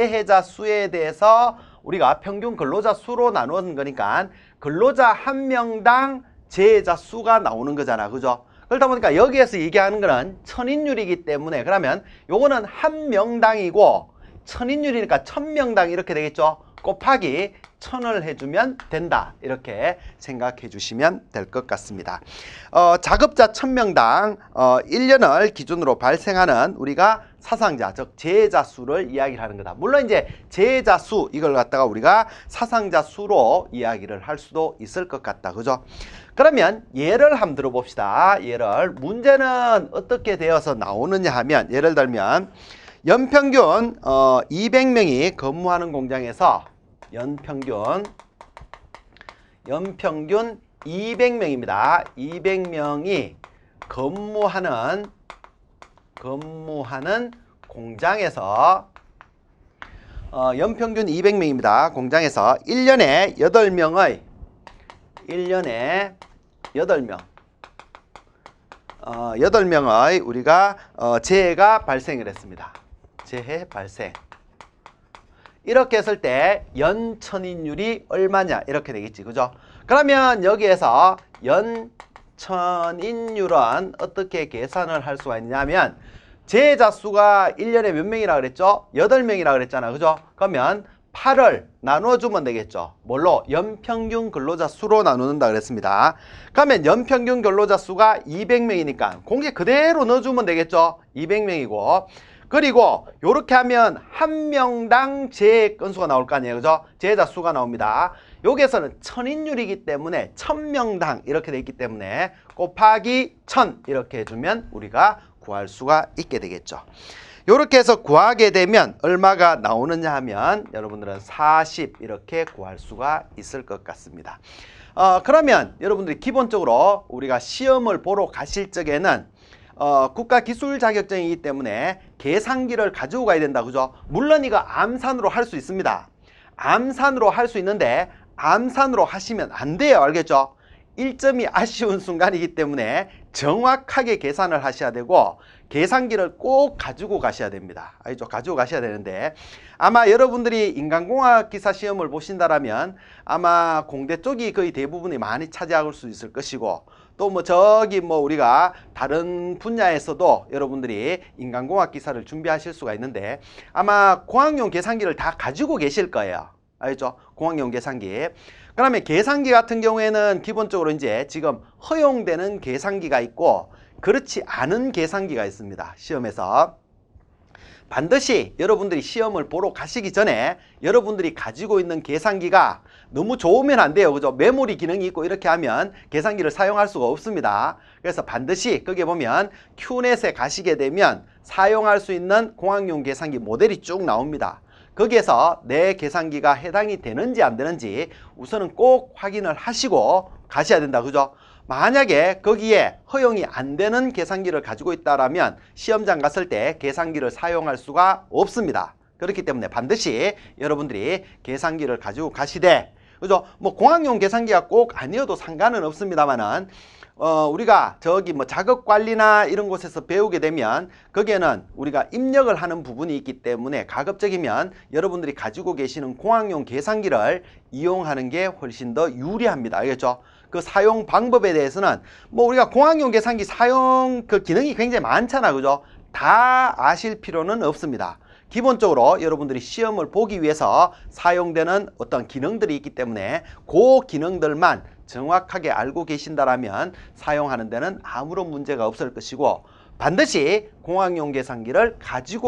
재해자 수에 대해서 우리가 평균 근로자 수로 나누는 거니까 근로자 한 명당 재해자 수가 나오는 거잖아. 그죠? 그러다 보니까 여기에서 얘기하는 거는 천인율이기 때문에 그러면 요거는 한 명당이고 천인율이니까 천명당 이렇게 되겠죠. 곱하기 천을 해주면 된다. 이렇게 생각해 주시면 될 것 같습니다. 어, 작업자 천명당 어, 1년을 기준으로 발생하는 우리가 사상자, 즉 재해자 수를 이야기를 하는 거다. 물론 이제 재해자 수 이걸 갖다가 우리가 사상자 수로 이야기를 할 수도 있을 것 같다. 그죠? 그러면 예를 한번 들어봅시다. 예를 문제는 어떻게 되어서 나오느냐 하면 예를 들면 연평균 어, 200명이 근무하는 공장에서 연평균 연평균 200명입니다. 200명이 근무하는 근무하는 공장에서 어, 연평균 200명입니다. 공장에서 1년에 8명의 1년에 8명 어, 8명의 우리가 어, 재해가 발생을 했습니다. 재해 발생. 이렇게 했을 때 연천인율이 얼마냐 이렇게 되겠지. 그죠? 그러면 여기에서 연천인율은 어떻게 계산을 할 수가 있냐면 재해자 수가 1년에 몇 명이라 그랬죠? 8명이라 그랬잖아. 그죠? 그러면 8을 나눠주면 되겠죠. 뭘로? 연평균 근로자 수로 나누는다 그랬습니다. 그러면 연평균 근로자 수가 200명이니까 공개 그대로 넣어주면 되겠죠. 200명이고 그리고 이렇게 하면 한 명당 재해 건수가 나올 거 아니에요. 그죠? 재해자 수가 나옵니다. 여기에서는 천인율이기 때문에 천명당 이렇게 돼 있기 때문에 곱하기 천 이렇게 해주면 우리가 구할 수가 있게 되겠죠. 이렇게 해서 구하게 되면 얼마가 나오느냐 하면 여러분들은 40 이렇게 구할 수가 있을 것 같습니다. 어, 그러면 여러분들이 기본적으로 우리가 시험을 보러 가실 적에는 어, 국가 기술 자격증이기 때문에 계산기를 가지고 가야 된다. 그죠? 물론 이거 암산으로 할 수 있습니다. 암산으로 할 수 있는데 암산으로 하시면 안 돼요. 알겠죠? 1점이 아쉬운 순간이기 때문에 정확하게 계산을 하셔야 되고 계산기를 꼭 가지고 가셔야 됩니다. 알죠? 가지고 가셔야 되는데 아마 여러분들이 인간공학 기사 시험을 보신다라면 아마 공대 쪽이 거의 대부분이 많이 차지할 수 있을 것이고 또 뭐 저기 뭐 우리가 다른 분야에서도 여러분들이 인간공학 기사를 준비하실 수가 있는데 아마 공학용 계산기를 다 가지고 계실 거예요. 알죠? 공학용 계산기. 그러면 계산기 같은 경우에는 기본적으로 이제 지금 허용되는 계산기가 있고 그렇지 않은 계산기가 있습니다. 시험에서. 반드시 여러분들이 시험을 보러 가시기 전에 여러분들이 가지고 있는 계산기가 너무 좋으면 안 돼요. 그죠? 메모리 기능이 있고 이렇게 하면 계산기를 사용할 수가 없습니다. 그래서 반드시 거기에 보면 큐넷에 가시게 되면 사용할 수 있는 공학용 계산기 모델이 쭉 나옵니다. 거기에서 내 계산기가 해당이 되는지 안 되는지 우선은 꼭 확인을 하시고 가셔야 된다. 그죠? 만약에 거기에 허용이 안 되는 계산기를 가지고 있다라면 시험장 갔을 때 계산기를 사용할 수가 없습니다. 그렇기 때문에 반드시 여러분들이 계산기를 가지고 가시되 그죠? 뭐 공학용 계산기가 꼭 아니어도 상관은 없습니다만은 어, 우리가 저기 뭐 작업 관리나 이런 곳에서 배우게 되면 거기에는 우리가 입력을 하는 부분이 있기 때문에 가급적이면 여러분들이 가지고 계시는 공학용 계산기를 이용하는 게 훨씬 더 유리합니다. 알겠죠? 그 사용 방법에 대해서는 뭐 우리가 공학용 계산기 사용 그 기능이 굉장히 많잖아. 그죠? 다 아실 필요는 없습니다. 기본적으로 여러분들이 시험을 보기 위해서 사용되는 어떤 기능들이 있기 때문에 그 기능들만 정확하게 알고 계신다라면 사용하는 데는 아무런 문제가 없을 것이고 반드시 공학용 계산기를 가지고